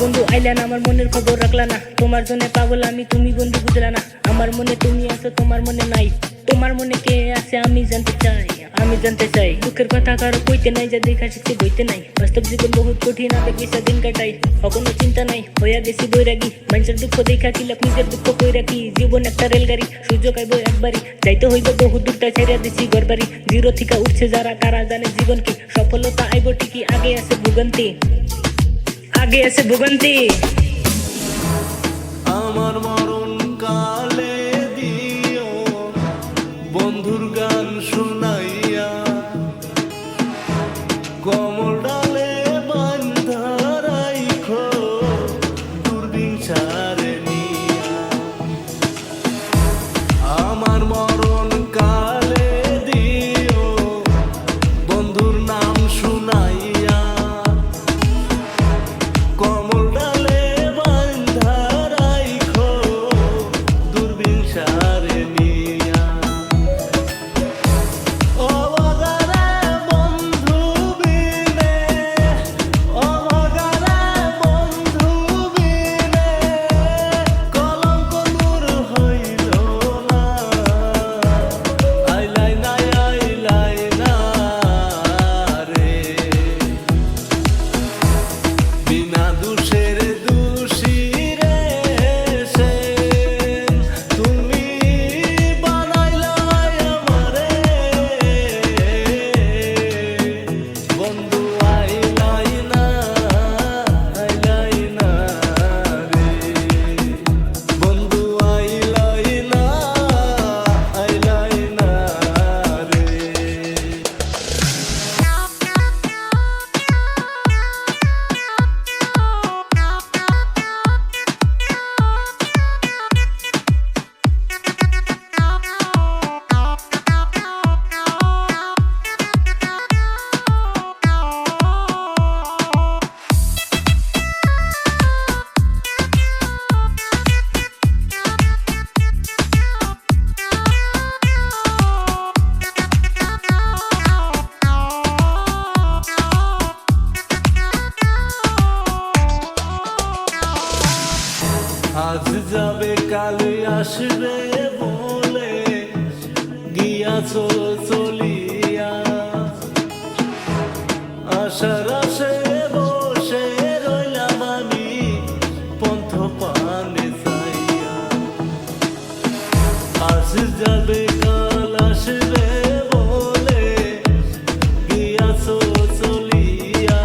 বন্ধু, আইলা না, আমার মনের খবর রাখলা না। তোমার জন্য পাগল আমি, তুমি বন্ধু বুঝলা না। আমার মনে তুমি আছো, তোমার মনে নাই। তোমার মনে কে আছে, আমি জানতে চাই, আমি জানতে চাই। দুঃখের কথা কারও কইতে নাই, যা দেখা শিখতে বইতে নাই। বাস্তব জীবন বহুত কঠিন, আবেগ বিষা দিন কাটাই। কখনো চিন্তা নাই, হইয়া গেছি বৈরাগী। মানুষের দুঃখ দেখা কি লাভ, নিজের দুঃখ কই রাখি জীবন একটা রেলগাড়ি সুযোগ আইব একবারই। যাইতে হইবে বহু দূরটা ছেড়ে দিছি ঘরবাড়ি। জিরো থেকে উঠছে যারা, কারা জানে জীবন কি? সফলতা আইব ঠিকই, আগে আছে ভুগন্তি। আগে আছে ভুগন্তি আমার মরণ কালে বিনা দোষের দোষী আজ যাবে কাল আসবে বলে গিয়াছো চলিয়া। আশার আসে বসে রইলাম বলে গিয়াছো চলিয়া।